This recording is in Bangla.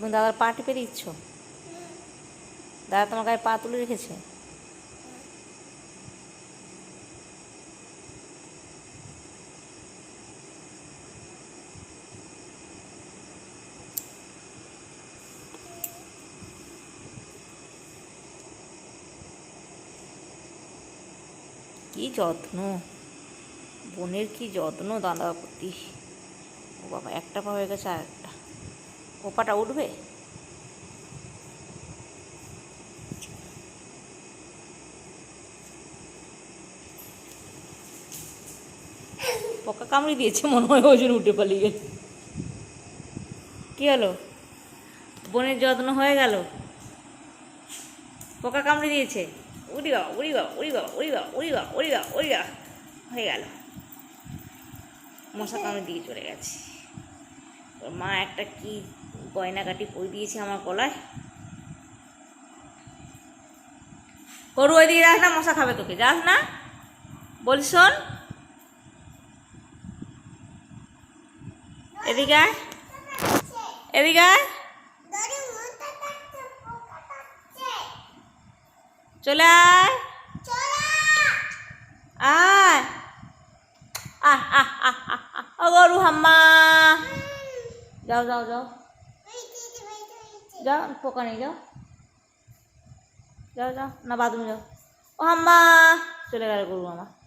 তুমি দাদার পা টিপে দিচ্ছ? দাদা তোমার গায়ে পা তুলে রেখেছে? কি যত্ন? বোনের কি যত্ন দাদা প্রতি? ও বাবা একটা পা হয়ে গেছে আর একটা। পাটা উঠবে? পোকা কামড়ে দিয়েছে মনে হয়, ওই জন্য উঠে পালিয়ে গেছে। কি হলো? বোনের যত্ন হয়ে গেল? পোকা কামড়ে দিয়েছে? উড়ি বাবা উড়ি বাবা উড়ি বাবা উড়ি বাবা উড়ি বাবা উড়ি বাবা উড়ি বাবা। হয়ে গেল। মশা কামড়ে দিয়ে চলে গেছে। ওর মা একটা কি গয়নাকাটি পরে দিয়েছে আমার গলায়। করু ওই দিকে যাস না, মশা খাবে তোকে। যাস না? বলিস শোন। এদিকে এদিকে চলে আয়। আয়। আহ আহ আহ আহ গরু হাম্মা। যাও যাও যাও। যাও পোকা নেই যাও। যাও যাও, না বাথরুম যাও। ও হাম্মা, চলে গেল গরু আমার।